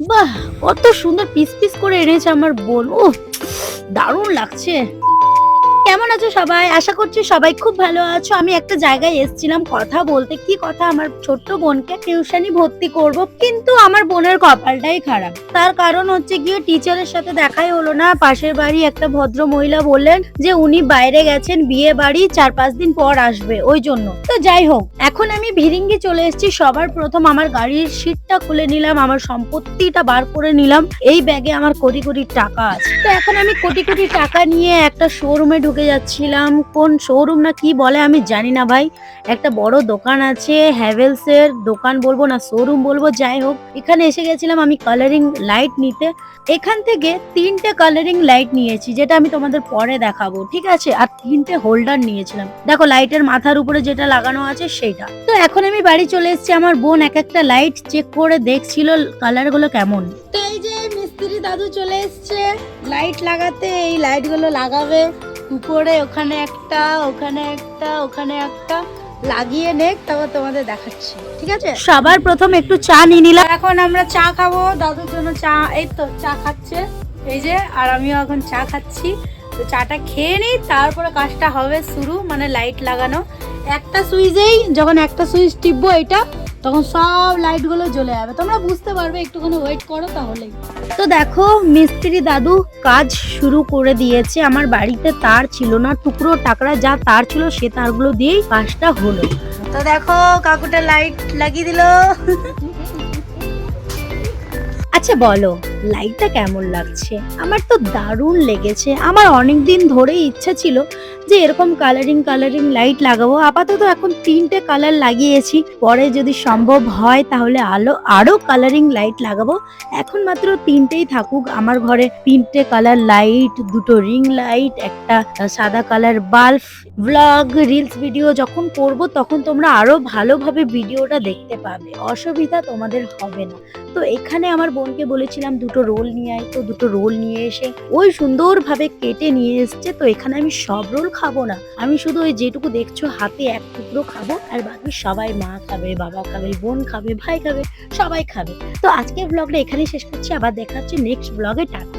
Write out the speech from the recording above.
বাহ কত সুন্দর পিস পিস করে এনেছে আমার বোন। ও দারুণ লাগছে। কেমন আছো সবাই? আশা করছি সবাই খুব ভালো আছো। আমি একটা জায়গায় এসেছিলাম কথা বলতে। কি কথা? আমার ছোট্ট বোনকে টিউশনি ভর্তি করব। কিন্তু আমার বোনের কপালটাই খারাপ। তার কারণ হচ্ছে গিয়ে টিচারের সাথে দেখাই হলো না। পাশের বাড়ি একটা ভদ্র মহিলা বললেন যে, উনি বাইরে গেছেন, বিয়ে বাড়ি চার পাঁচ দিন পর আসবে। ওই জন্য। তো যাই হোক, এখন আমি ভিরিঙ্গি চলে এসেছি। সবার প্রথম আমার গাড়ির সিটটা খুলে নিলাম, আমার সম্পত্তিটা বার করে নিলাম। এই ব্যাগে আমার কোটি কোটি টাকা আছে। তো এখন আমি কোটি কোটি টাকা নিয়ে একটা শোরুমে ঢুকে যাচ্ছিলাম। কোন শোরুম না কি বলে আমি জানি না ভাই। একটা বড় দোকান আছে হ্যাভেলস এর দোকান বলব না শোরুম বলব, যাই হোক। এখানে এসে গেছিলাম আমি কালারিং লাইট নিতে। এখান থেকে তিনটে কালারিং লাইট নিয়েছি, যেটা আমি তোমাদের পরে দেখাবো, ঠিক আছে? আর তিনটে হোল্ডার নিয়েছিলাম। দেখো লাইটের মাথার উপরে যেটা লাগানো আছে সেটা তো এখন আমি বাড়ি চলে এসেছি, আমার বোন এক একটা লাইট চেক করে দেখছিল কালারগুলো কেমন। তো এই যে মিস্ত্রি দাদু চলে এসছে লাইট লাগাতে, এই লাইটগুলো লাগাবে। উপরে ওখানে একটা ওখানে একটা ওখানে একটা। লাগিয়ে নে তারপর তোমাদের দেখাচ্ছি। ঠিক আছে? সবার প্রথম একটু চা নিয়ে নিলাম। এখন আমরা চা খাব। দাদুর জন্য চা এই তো চা খাচ্ছে। এই যে আর আমিও এখন চা খাচ্ছি। তো চাটা খেয়ে নিই তারপরে কাজটা হবে শুরু মানে লাইট লাগানো। একটা সুইচেই যখন একটা সুইচ টিপবো এটা তখন সব লাইটগুলো জ্বলে যাবে। তোমরা বুঝতে পারবে একটুখানি ওয়েট করো তাহলেই। তো দেখো মিস্ত্রি দাদু কাজ শুরু করে দিয়েছে। আমার বাড়িতে তার ছিল না টুকরো টাকরা যা তার ছিল সে তারগুলো দিয়েই কাজটা হলো। তো দেখো কাকুটা লাইট লাগিয়ে দিল। আচ্ছা বলো। লাইটটা কেমন লাগছে? আমার তো দারুণ লেগেছে। আমার অনেক দিন ধরেই ইচ্ছা ছিল যে এরকম কালারিং কালারিং লাইট লাগাবো। আপাতত এখন তিনটে কালার লাগিয়েছি। পরে যদি সম্ভব হয় তাহলে আলো, আরও কালারিং লাইট লাগাবো। এখন মাত্র তিনটেই থাকুক। আমার ঘরে তিনটে কালার লাইট দুটো রিং লাইট একটা সাদা colour bulb blog reels video যখন করব, তখন তোমরা আরও ভালোভাবে ভিডিওটা দেখতে পাবে। অসুবিধা তোমাদের হবে না। তো এখানে আমার বোনকে বলেছিলাম দুটো রোল নিয়ে আয়। তো দুটো রোল নিয়ে এসে ওই সুন্দরভাবে কেটে নিয়ে এসছে। তো এখানে আমি সব রোল খাব না। আমি শুধু ওই যেটুকু দেখছ, হাতে এক টুকরো খাব। আর বাকি সবাই মা খাবে, বাবা খাবে, বোন খাবে, ভাই খাবে, সবাই খাবে। তো আজকের ব্লগটা এখানেই শেষ করছি। আবার দেখা হচ্ছে নেক্সট ব্লগে টাটা।